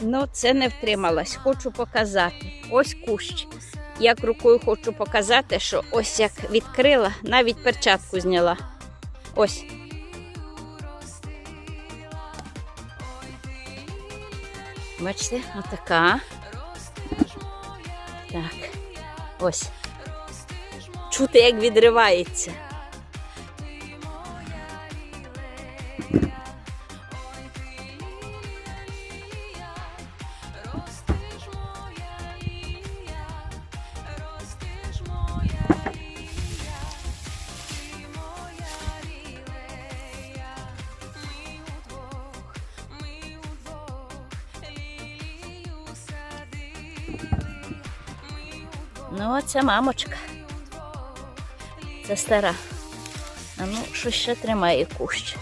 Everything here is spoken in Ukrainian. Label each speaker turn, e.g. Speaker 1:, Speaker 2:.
Speaker 1: Ну, це не втрималась. Хочу показати. Ось кущ. Як рукою хочу показати, що ось як відкрила, навіть перчатку зняла. Ось. Бачите, отака. Так. Ось. Чути, як відривається. Ну, оця мамочка. Це стара. А ну, що ще тримає кущ.